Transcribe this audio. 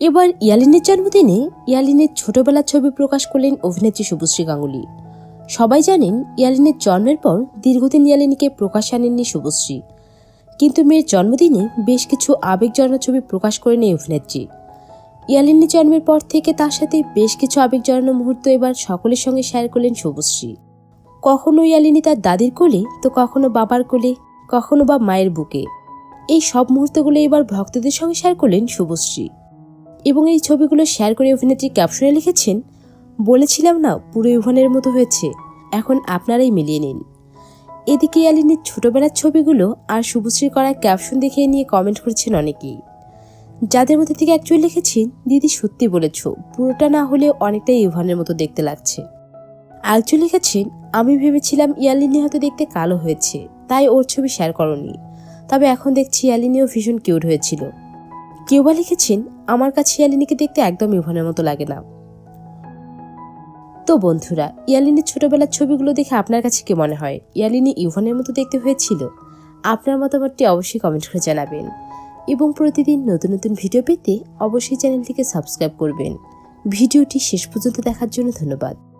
এবার ইয়ালিনের জন্মদিনে ইয়ালিনের ছোটবেলার ছবি প্রকাশ করলেন অভিনেত্রী শুভশ্রী গাঙ্গুলি। সবাই জানেন ইয়ালিনের জন্মের পর দীর্ঘদিন ইয়ালিনীকে প্রকাশ আনেননি শুভশ্রী। কিন্তু মেয়ের জন্মদিনে বেশ কিছু আবেগজনক ছবি প্রকাশ করেন এই অভিনেত্রী। ইয়ালিনী জন্মের পর থেকে তার সাথে বেশ কিছু আবেগজনক মুহূর্ত এবার সকলের সঙ্গে শেয়ার করলেন শুভশ্রী। কখনো ইয়ালিনী তার দাদির কোলে, তো কখনো বাবার কোলে, কখনো বা মায়ের বুকে। এই সব মুহূর্তগুলো এবার ভক্তদের সঙ্গে শেয়ার করলেন শুভশ্রী। এবং এই ছবিগুলো শেয়ার করে অভিনেত্রী ক্যাপশনে লিখেছেন, বলেছিলাম না, পুরো ইভানের মতো হয়েছে। এখন আপনারাই মিলিয়ে নিন। এদিকে ইয়ালিনীর ছোটবেলার ছবিগুলো আর শুভশ্রী করা ক্যাপশন দেখে নিয়ে কমেন্ট করেছেন অনেকেই। যাদের মধ্যে থেকে অ্যাকচুয়ালি লিখেছেন, দিদি সত্যি বলেছ, পুরোটা না হলেও অনেকটাই ইভানের মতো দেখতে লাগছে। আরেকজন লিখেছেন, আমি ভেবেছিলাম ইয়ালিনী হয়তো দেখতে কালো হয়েছে, তাই ওর ছবি শেয়ার করনি। তবে এখন দেখছি ইয়ালিনীও ভীষণ কিউট হয়েছিল। কেউ বা লিখেছেন, আমার কাছে ইয়ালিনীকে দেখতে একদম ইভানের মতো লাগে না। তো বন্ধুরা, ইয়ালিনীর ছোটবেলার ছবিগুলো দেখে আপনার কাছে কি মনে হয়? ইয়ালিনী ইভানের মতো দেখতে হয়েছিল? আপনার মতামতটি অবশ্যই কমেন্ট করে জানাবেন। এবং প্রতিদিন নতুন নতুন ভিডিও পেতে অবশ্যই চ্যানেলটিকে সাবস্ক্রাইব করবেন। ভিডিওটি শেষ পর্যন্ত দেখার জন্য ধন্যবাদ।